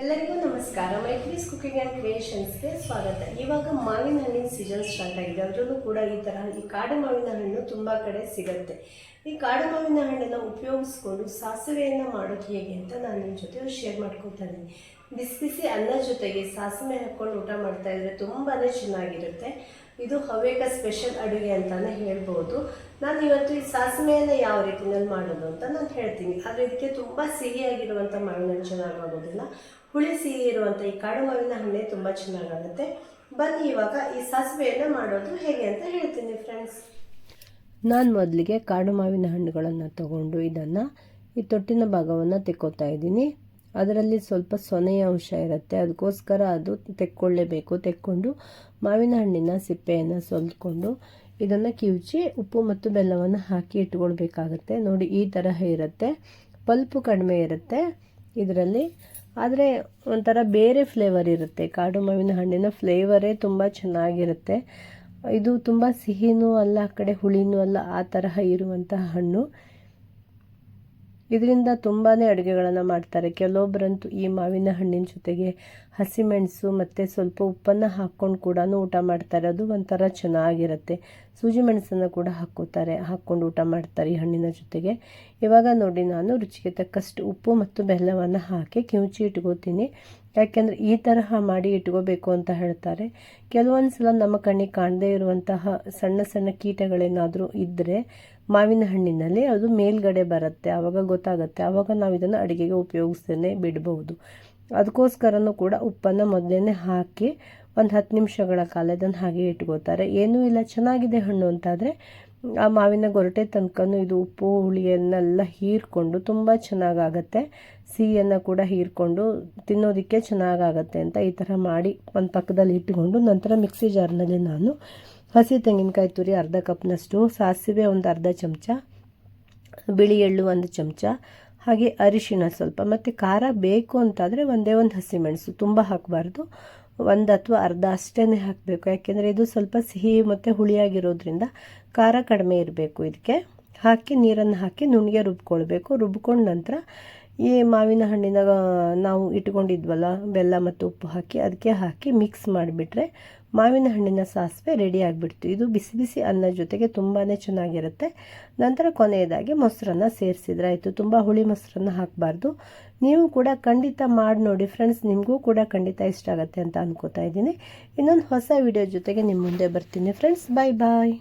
ಎಲ್ಲರಿಗೂ ನಮಸ್ಕಾರ. Maitri's cooking and ಕ್ರಿಯೇಷನ್ಸ್ಗೆ ಸ್ವಾಗತ. ಇವಾಗ ಮಾವಿನ ಹಣ್ಣಿನ ಸೀಸನ್ ಸ್ಟಾರ್ಟ್ ಆಗಿದೆ. ಅದರಲ್ಲೂ ಕೂಡ ಈ ತರಹ ಈ ಕಾಡು ಮಾವಿನ ಹಣ್ಣು ತುಂಬ ಕಡೆ ಸಿಗುತ್ತೆ. ಈ ಕಾಡು ಮಾವಿನ ಹಣ್ಣನ್ನು ಉಪಯೋಗಿಸ್ಕೊಂಡು ಸಾಸಿವೆಯನ್ನು ಮಾಡೋದು ಹೇಗೆ ಅಂತ ನಾನು ನಿಮ್ಮ ಜೊತೆ ಶೇರ್ ಮಾಡ್ಕೊತಾ ಬಿಸಿ ಬಿಸಿ ಅನ್ನ ಜೊತೆಗೆ ಸಾಸಿವೆ ಹಾಕ್ಕೊಂಡು ಊಟ ಮಾಡ್ತಾ ಇದ್ರೆ ತುಂಬಾ ಚೆನ್ನಾಗಿರುತ್ತೆ. ಇದು ಹವ್ಯಕ ಸ್ಪೆಷಲ್ ಅಡುಗೆ ಅಂತಲೇ ಹೇಳ್ಬೋದು. ನಾನು ಇವತ್ತು ಈ ಸಾಸಿವೆಯನ್ನು ಯಾವ ರೀತಿಯಲ್ಲಿ ಮಾಡೋದು ಅಂತ ನಾನು ಹೇಳ್ತೀನಿ. ಆದರೆ ಇದಕ್ಕೆ ತುಂಬ ಸಿಹಿಯಾಗಿರುವಂಥ ಮಾವಿನ ಚೆನ್ನಾಗಾಗೋದಿಲ್ಲ ಹುಳಿ ಸಿಹಿ ಇರುವಂಥ ಈ ಕಾಡು ಮಾವಿನ ಹಣ್ಣೆ ತುಂಬ ಚೆನ್ನಾಗಾಗುತ್ತೆ. ಬನ್ನಿ ಇವಾಗ ಈ ಸಾಸಿವೆಯನ್ನು ಮಾಡೋದು ಹೇಗೆ ಅಂತ ಹೇಳ್ತೀನಿ ಫ್ರೆಂಡ್ಸ್ ನಾನು ಮೊದಲಿಗೆ ಕಾಡು ಮಾವಿನ ಹಣ್ಣುಗಳನ್ನು ತಗೊಂಡು ಇದನ್ನು ಈ ತೊಟ್ಟಿನ ಭಾಗವನ್ನು ತೆಕ್ಕೋತಾ ಇದ್ದೀನಿ. ಅದರಲ್ಲಿ ಸ್ವಲ್ಪ ಸೊನೆಯ ಅಂಶ ಇರುತ್ತೆ. ಅದಕ್ಕೋಸ್ಕರ ಅದು ತೆಕ್ಕೊಳ್ಳೇಬೇಕು. ತೆಕ್ಕೊಂಡು ಮಾವಿನ ಹಣ್ಣಿನ ಸಿಪ್ಪೆಯನ್ನು ಸೊಲ್ಕೊಂಡು ಇದನ್ನು ಕಿವುಚಿ ಉಪ್ಪು ಮತ್ತು ಬೆಲ್ಲವನ್ನು ಹಾಕಿ ಇಟ್ಕೊಳ್ಬೇಕಾಗತ್ತೆ. ನೋಡಿ, ಈ ತರಹ ಇರುತ್ತೆ. ಪಲ್ಪು ಕಡಿಮೆ ಇರುತ್ತೆ ಇದರಲ್ಲಿ. ಆದರೆ ಒಂಥರ ಬೇರೆ ಫ್ಲೇವರ್ ಇರುತ್ತೆ. ಕಾಡು ಮಾವಿನ ಹಣ್ಣಿನ ಫ್ಲೇವರೇ ತುಂಬ ಚೆನ್ನಾಗಿರುತ್ತೆ. ಇದು ತುಂಬ ಸಿಹಿನೂ ಅಲ್ಲ, ಆ ಕಡೆ ಹುಳಿನೂ ಅಲ್ಲ, ಆ ತರಹ ಇರುವಂತಹ ಹಣ್ಣು. ಇದರಿಂದ ತುಂಬಾ ಅಡುಗೆಗಳನ್ನು ಮಾಡ್ತಾರೆ. ಕೆಲವೊಬ್ಬರಂತೂ ಈ ಮಾವಿನ ಹಣ್ಣಿನ ಜೊತೆಗೆ ಹಸಿಮೆಣಸು ಮತ್ತು ಸ್ವಲ್ಪ ಉಪ್ಪನ್ನು ಹಾಕ್ಕೊಂಡು ಕೂಡ ಊಟ ಮಾಡ್ತಾರೆ. ಅದು ಒಂಥರ ಚೆನ್ನಾಗಿರುತ್ತೆ. ಸೂಜಿ ಮೆಣಸನ್ನು ಕೂಡ ಹಾಕ್ಕೋತಾರೆ, ಹಾಕ್ಕೊಂಡು ಊಟ ಮಾಡ್ತಾರೆ ಈ ಹಣ್ಣಿನ ಜೊತೆಗೆ. ಇವಾಗ ನೋಡಿ ನಾನು ರುಚಿಗೆ ತಕ್ಕಷ್ಟು ಉಪ್ಪು ಮತ್ತು ಬೆಲ್ಲವನ್ನು ಹಾಕಿ ಕಿವುಚಿ ಇಟ್ಕೋತೀನಿ. ಯಾಕೆಂದರೆ ಈ ತರಹ ಮಾಡಿ ಇಟ್ಕೋಬೇಕು ಅಂತ ಹೇಳ್ತಾರೆ. ಕೆಲವೊಂದು ಸಲ ನಮ್ಮ ಕಣ್ಣಿಗೆ ಕಾಣದೇ ಇರುವಂತಹ ಸಣ್ಣ ಸಣ್ಣ ಕೀಟಗಳೇನಾದರೂ ಇದ್ದರೆ ಮಾವಿನ ಹಣ್ಣಿನಲ್ಲಿ ಅದು ಮೇಲ್ಗಡೆ ಬರುತ್ತೆ ಆವಾಗ ಗೊತ್ತಾಗುತ್ತೆ. ಆವಾಗ ನಾವು ಇದನ್ನು ಅಡುಗೆಗೆ ಉಪಯೋಗಿಸ್ತೇನೆ ಬಿಡಬಹುದು. ಅದಕ್ಕೋಸ್ಕರನೂ ಕೂಡ ಉಪ್ಪನ್ನು ಮೊದಲೇ ಹಾಕಿ ಒಂದು ಹತ್ತು ನಿಮಿಷಗಳ ಕಾಲ ಇದನ್ನು ಹಾಗೆ ಇಟ್ಕೋತಾರೆ. ಏನೂ ಇಲ್ಲ, ಚೆನ್ನಾಗಿದೆ ಹಣ್ಣು ಅಂತಾದರೆ ಆ ಮಾವಿನ ಗೊರಟೆ ತನಕನೂ ಇದು ಉಪ್ಪು ಹುಳಿಯನ್ನೆಲ್ಲ ಹೀರ್ಕೊಂಡು ತುಂಬ ಚೆನ್ನಾಗಾಗತ್ತೆ. ಸಿಹಿಯನ್ನು ಕೂಡ ಹೀರ್ಕೊಂಡು ತಿನ್ನೋದಕ್ಕೆ ಚೆನ್ನಾಗಾಗತ್ತೆ ಅಂತ ಈ ಥರ ಮಾಡಿ ಒಂದು ಪಕ್ಕದಲ್ಲಿ ಇಟ್ಟುಕೊಂಡು ನಂತರ ಮಿಕ್ಸಿ ಜಾರ್ನಲ್ಲಿ ನಾನು ಹಸಿ ತೆಂಗಿನಕಾಯಿ ತುರಿ ಅರ್ಧ ಕಪ್ನಷ್ಟು, ಸಾಸಿವೆ ಒಂದು ಅರ್ಧ ಚಮಚ, ಬಿಳಿ ಎಳ್ಳು ಒಂದು ಚಮಚ ಹಾಗೆ ಅರಿಶಿಣ ಸ್ವಲ್ಪ. ಮತ್ತು ಖಾರ ಬೇಕು ಅಂತಾದರೆ ಒಂದೇ ಒಂದು ಹಸಿಮೆಣಸು ತುಂಬ ಹಾಕಬಾರ್ದು. ಒಂದು ಅಥವಾ ಅರ್ಧ ಅಷ್ಟೇ ಹಾಕಬೇಕು. ಯಾಕೆಂದರೆ ಇದು ಸ್ವಲ್ಪ ಸಿಹಿ ಮತ್ತು ಹುಳಿಯಾಗಿರೋದ್ರಿಂದ ಖಾರ ಕಡಿಮೆ ಇರಬೇಕು ಇದಕ್ಕೆ ಹಾಕಿ ನೀರನ್ನು ಹಾಕಿ ನುಣ್ಣಗೆ ರುಬ್ಕೊಳ್ಬೇಕು. ರುಬ್ಕೊಂಡ ನಂತರ ಈ ಮಾವಿನ ಹಣ್ಣಿನ ನಾವು ಇಟ್ಕೊಂಡಿದ್ವಲ್ಲ, ಬೆಲ್ಲ ಮತ್ತು ಉಪ್ಪು ಹಾಕಿ ಅದಕ್ಕೆ ಹಾಕಿ ಮಿಕ್ಸ್ ಮಾಡಿಬಿಟ್ರೆ ಮಾವಿನ ಹಣ್ಣಿನ ಸಾಸಿವೆ ರೆಡಿ ಆಗಿಬಿಡ್ತು. ಇದು ಬಿಸಿ ಬಿಸಿ ಅನ್ನ ಜೊತೆಗೆ ತುಂಬಾ ಚೆನ್ನಾಗಿರುತ್ತೆ. ನಂತರ ಕೊನೆಯದಾಗಿ ಮೊಸರನ್ನ ಸೇರಿಸಿದ್ರೆ ಆಯಿತು. ತುಂಬ ಹುಳಿ ಮೊಸರನ್ನು ಹಾಕಬಾರ್ದು. ನೀವು ಕೂಡ ಖಂಡಿತ ಮಾಡಿ ನೋಡಿ ಫ್ರೆಂಡ್ಸ್ ನಿಮಗೂ ಕೂಡ ಖಂಡಿತ ಇಷ್ಟ ಆಗುತ್ತೆ ಅಂತ ಅನ್ಕೋತಾ ಇದ್ದೀನಿ. ಇನ್ನೊಂದು ಹೊಸ ವಿಡಿಯೋ ಜೊತೆಗೆ ನಿಮ್ಮ ಮುಂದೆ ಬರ್ತೀನಿ ಫ್ರೆಂಡ್ಸ್ ಬಾಯ್ ಬಾಯ್